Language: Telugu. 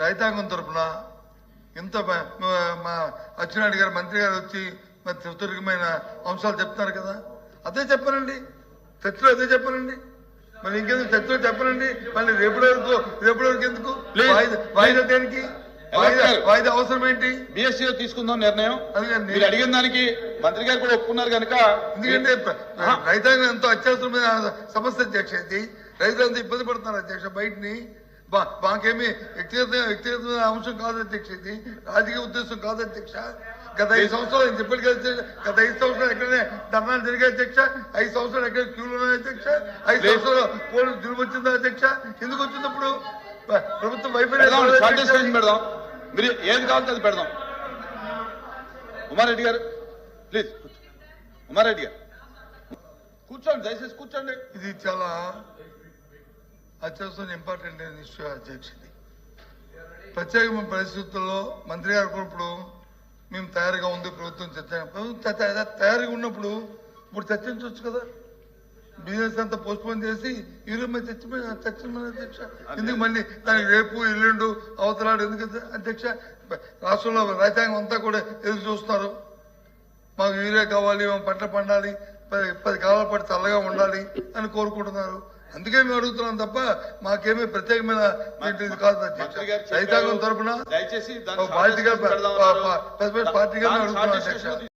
రైతాంగం తరపున ఇంత మ- అచ్చెన్నాయుడు గారు మంత్రి గారు వచ్చి మరి సుదీర్ఘమైన అంశాలు చెప్తున్నారు కదా. అదే చెప్పనండి. చర్చలో అదే చెప్పనండి. మరి ఇంకెందుకు చర్చలో చెప్పనండి? మళ్ళీ రేపు వరకు రేపు వరకు ఎందుకు. వాయిదా దేనికి? వాయిదా అవసరం ఏంటి? బిఎస్సీలో తీసుకుందాం నిర్ణయం. మీరు అడిగిన దానికి మంత్రి గారు కూడా ఒప్పుకున్నారు కనుక ఎందుకంటే రైతాంగం ఎంతో అత్యవసరమైన సమస్య అధ్యక్ష ఇది. రైతులంతా ఇబ్బంది పడుతున్నారు అధ్యక్ష బయటని. మాకేమీ వ్యక్తిగత వ్యక్తిగతమైన అంశం కాదు అధ్యక్ష ఇది. రాజకీయ ఉద్దేశం కాదు అధ్యక్ష. గత ఐదు సంవత్సరాలు నేను చెప్పాడు కదా గత ఐదు సంవత్సరాలు ఎక్కడనే ధర్నాలు జరిగాయి అధ్యక్ష? ఐదు సంవత్సరాలు ఎక్కడ క్యూలు ఉన్నాయి అధ్యక్ష? ఐదు. సంవత్సరాలు పోలీసు జులుము వచ్చిందా అధ్యక్ష? ఎందుకు వచ్చింది ఇప్పుడు ప్రభుత్వం వైఫల్యం పెడదాం. మీరు ఏది కావాలంటే అది పెడదాం. ఉమారెడ్డి గారు ప్లీజ్. ఉమారెడ్డి గారు. కూర్చోండి దయచేసి కూర్చోండి. ఇది చాలా అత్యవసరం ఇంపార్టెంట్ అయిన ఇష్యూ అధ్యక్ష ఇది ప్రత్యేకమైన పరిస్థితుల్లో మంత్రి గారు కూడా ఇప్పుడు మేము తయారుగా ఉంది ప్రభుత్వం చర్చ. తయారుగా ఉన్నప్పుడు ఇప్పుడు చర్చించవచ్చు కదా? బిజినెస్ అంతా పోస్ట్పోన్ చేసి ఈరోజు చర్చ చర్చ అధ్యక్ష. ఎందుకు మళ్ళీ దానికి రేపు ఎల్లుండు అవతలాడు ఎందుకు అధ్యక్ష? రాష్ట్రంలో రైతాంగం అంతా కూడా ఎదురు చూస్తున్నారు. మాకు యూరియా కావాలి మాకు పంట పండాలి పది కాలాల పాటు చల్లగా ఉండాలి అని కోరుకుంటున్నారు. అందుకే మేము అడుగుతున్నాం తప్ప మాకేమీ ప్రత్యేకమైన కాదు. రైతాంగం తరపున దయచేసి దాన్ని ఒక షార్ట్ పార్టీగా అడుగుతున్నాం